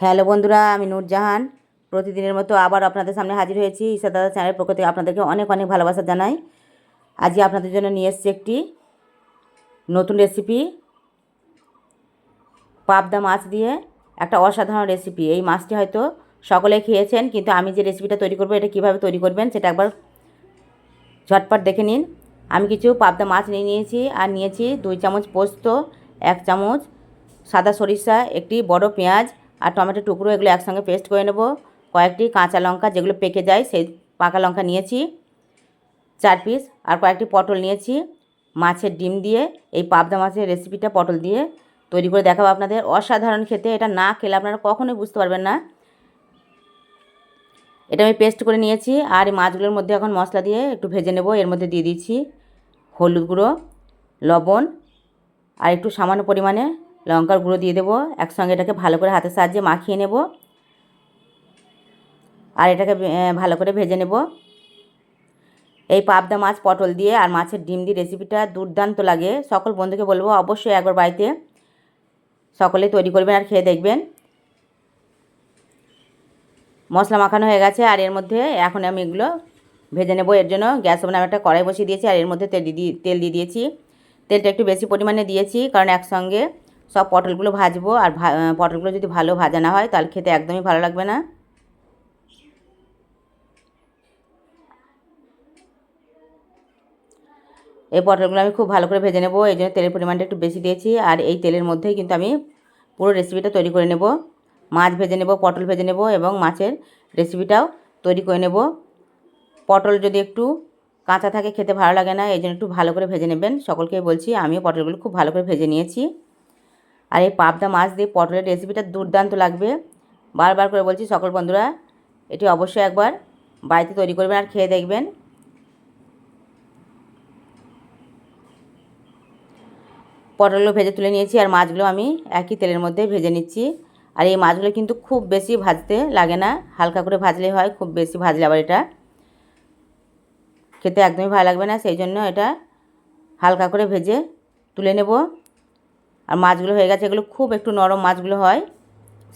Hello বন্ধুরা, আমি নূরজাহান। প্রতিদিনের মতো আবার আপনাদের সামনে হাজির হয়েছি ঈশা দাদা চ্যানেলের পক্ষ থেকে আপনাদেরকে অনেক অনেক ভালোবাসা জানাই। আজকে আপনাদের জন্য নিয়ে এসেছি একটি নতুন রেসিপি পাবদা মাছ দিয়ে একটা অসাধারণ রেসিপি এই মাছটি হয়তো সকলে খেয়েছেন, কিন্তু আমি যে রেসিপিটা তৈরি করব, এটা কীভাবে তৈরি করবেন সেটা একবার ঝটপট দেখে নিন। আমি কিছু পাবদা মাছ নিয়ে নিয়েছি, আর নিয়েছি দুই চামচ পোস্ত, এক চামচ সাদা সরিষা, একটি বড় পেঁয়াজ আর টমেটো টুকরো এগুলো একসঙ্গে পেস্ট করে নেব। কয়েকটি কাঁচা লঙ্কা যেগুলো পেকে যায়, সেই পাকা লঙ্কা নিয়েছি। চার পিস আর কয়েকটি পটল নিয়েছি। মাছের ডিম দিয়ে, এই পাবদা মাছের রেসিপিটা পটল দিয়ে তৈরি করে দেখাবো আপনাদের। অসাধারণ খেতে, এটা না খেলে আপনারা কখনোই বুঝতে পারবেন না। এটা আমি পেস্ট করে নিয়েছি আর এই মাছগুলোর মধ্যে এখন মশলা দিয়ে একটু ভেজে নেব। এর মধ্যে দিয়ে দিচ্ছি হলুদ গুঁড়ো, লবণ আর একটু সামান্য পরিমাণে লঙ্কার গুঁড়ো দিয়ে দেবো, একসঙ্গে এটাকে ভালো করে হাতের সাহায্যে মাখিয়ে নেব। আর এটাকে ভালো করে ভেজে নেব। এই পাবদা মাছ পটল দিয়ে আর মাছের ডিম দিয়ে রেসিপিটা দুর্দান্ত লাগে। সকল বন্ধুকে বলব অবশ্যই একবার বাড়িতে সকলে তৈরি করবেন আর খেয়ে দেখবেন। মশলা মাখানো হয়ে গেছে আর এর মধ্যে এখন আমি এগুলো ভেজে নেব। এর জন্য গ্যাস ওভেনে আমি একটা কড়াই বসিয়ে দিয়েছি আর এর মধ্যে তেল দিয়ে তেল দিয়ে দিয়েছি। তেলটা একটু বেশি পরিমাণে দিয়েছি কারণ একসঙ্গে সব পটলগুলো ভাজবো আর পটলগুলো যদি ভালো ভাজা না হয় তাহলে খেতে একদমই ভালো লাগবে না। এই পটলগুলো আমি খুব ভালো করে ভেজে নেব, এই জন্য তেলের পরিমাণটা একটু বেশি দিয়েছি আর এই তেলের মধ্যেই কিন্তু আমি পুরো রেসিপিটা তৈরি করে নেব। মাছ ভেজে নেব, পটল ভেজে নেব এবং মাছের রেসিপিটাও তৈরি করে নেব। পটল যদি একটু কাঁচা থাকে খেতে ভালো লাগে না, এই জন্য একটু ভালো করে ভেজে নেবেন। সকলকেই বলছি, আমিও পটলগুলো খুব ভালো করে ভেজে নিয়েছি। আর এই পাবদা মাছ দিয়ে পটলের রেসিপিটা দুর্দান্ত লাগবে। বারবার করে বলছি সকল বন্ধুরা, এটি অবশ্যই একবার বাড়িতে তৈরি করবেন আর খেয়ে দেখবেন। পটলগুলো ভেজে তুলে নিয়েছি আর মাছগুলো আমি একই তেলের মধ্যে ভেজে নিচ্ছি। আর এই মাছগুলো কিন্তু খুব বেশি ভাজতে লাগে না, হালকা করে ভাজলে হয়, খুব বেশি ভাজলে আবার এটা খেতে একদমই ভালো লাগবে না। সেই জন্য এটা হালকা করে ভেজে তুলে নেব। আর মাছগুলো হয়ে গেছে, এগুলো খুব একটু নরম মাছগুলো হয়।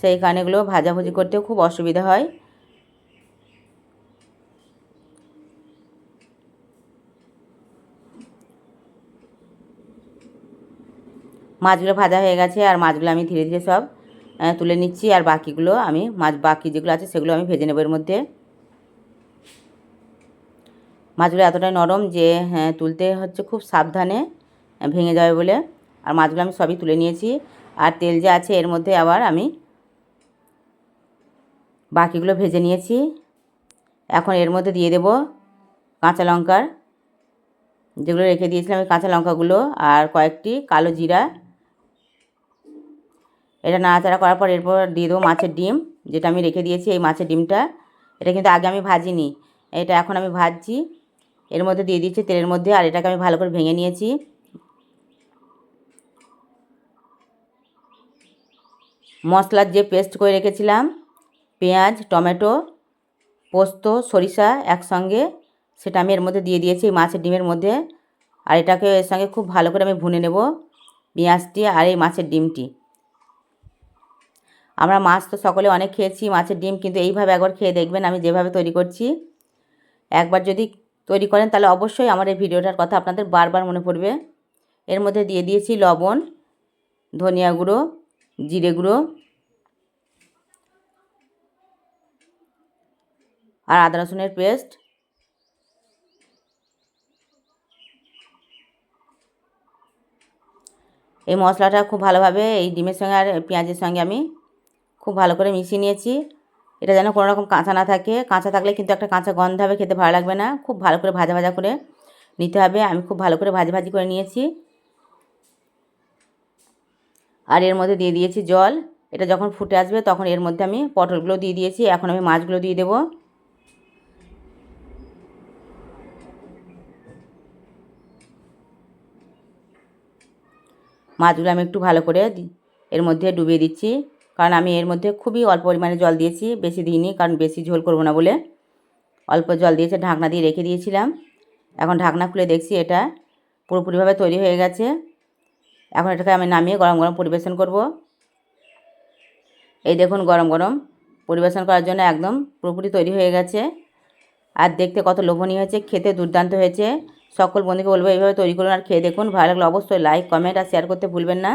সেই কারণে এগুলো ভাজাভুজি করতেও খুব অসুবিধা হয়। মাছগুলো ভাজা হয়ে গেছে আর মাছগুলো আমি ধীরে ধীরে সব তুলে নিচ্ছি আর বাকিগুলো আমি, মাছ বাকি যেগুলো আছে সেগুলো আমি ভেজে নেব এর মধ্যে। মাছগুলো এতটাই নরম যে হ্যাঁ তুলতে হচ্ছে খুব সাবধানে, ভেঙে যাবে বলে। আর মাছগুলো আমি সবই তুলে নিয়েছি। আর তেল যে আছে এর মধ্যে আবার আমি বাকিগুলো ভেজে নিয়েছি। এখন এর মধ্যে দিয়ে দেব কাঁচা লঙ্কার। যেগুলো রেখে দিয়েছিলাম ওই কাঁচা লঙ্কাগুলো আর কয়েকটি কালো জিরা। এটা নাড়াচাড়া করার পর এরপর দিয়ে দেবো মাছের ডিম, যেটা আমি রেখে দিয়েছি এই মাছের ডিমটা। এটা কিন্তু আগে আমি ভাজিনি, এটা এখন আমি ভাজছি। এর মধ্যে দিয়ে দিচ্ছি তেলের মধ্যে আর এটাকে আমি ভালো করে ভেঙে নিয়েছি। মশলার যে পেস্ট করে রেখেছিলাম, পেঁয়াজ, টমেটো, পোস্ত, সরিষা একসঙ্গে, সেটা আমি এর মধ্যে দিয়ে দিয়েছি মাছের ডিমের মধ্যে। আর এটাকে এর সঙ্গে খুব ভালো করে আমি ভুনে নেব পেঁয়াজটি আর এই মাছের ডিমটি। আমরা মাছ তো সকলে অনেক খেয়েছি, মাছের ডিম কিন্তু এইভাবে একবার খেয়ে দেখবেন, আমি যেভাবে তৈরি করছি। একবার যদি তৈরি করেন, তাহলে অবশ্যই আমার এই ভিডিওটার কথা আপনাদের বারবার মনে পড়বে। এর মধ্যে দিয়ে দিয়েছি লবণ, ধনিয়া গুঁড়ো জিরে গুঁড়ো আর আদা রসুনের পেস্ট। এই মশলাটা খুব ভালোভাবে এই ডিমের সঙ্গে আর পেঁয়াজের সঙ্গে আমি খুব ভালো করে মিশিয়ে নিয়েছি। এটা যেন কোনো রকম কাঁচা না থাকে। কাঁচা থাকলে কিন্তু একটা কাঁচা গন্ধ হবে, খেতে ভালো লাগবে না। খুব ভালো করে ভাজা ভাজা করে নিতে হবে। আমি খুব ভালো করে ভাজি ভাজি করে নিয়েছি। আর এর মধ্যে দিয়ে দিয়েছি জল। এটা যখন ফুটে আসবে তখন এর মধ্যে আমি পটলগুলো দিয়ে দিয়েছি। এখন আমি মাছগুলো দিয়ে দেবো। মাছগুলো আমি একটু ভালো করে এর মধ্যে ডুবিয়ে দিচ্ছি। কারণ আমি এর মধ্যে খুবই অল্প পরিমাণে জল দিয়েছি। বেশি দিইনি, কারণ বেশি ঝোল করব না বলে। অল্প জল দিয়েছে, ঢাকনা দিয়ে রেখে দিয়েছিলাম। এখন ঢাকনা খুলে দেখছি এটা পুরোপুরিভাবে তৈরি হয়ে গেছে। এখন এটাকে আমি নামিয়ে গরম গরম পরিবেশন করব। এই দেখুন গরম গরম পরিবেশন করার জন্য একদম পুরোপুরি তৈরি হয়ে গেছে। আর দেখতে কত লোভনীয় হয়েছে, খেতে দুর্দান্ত হয়েছে। সকল বন্ধুকে বলব এইভাবে তৈরি করুন আর খেয়ে দেখুন। ভালো লাগলে অবশ্যই লাইক কমেন্ট আর শেয়ার করতে ভুলবেন না।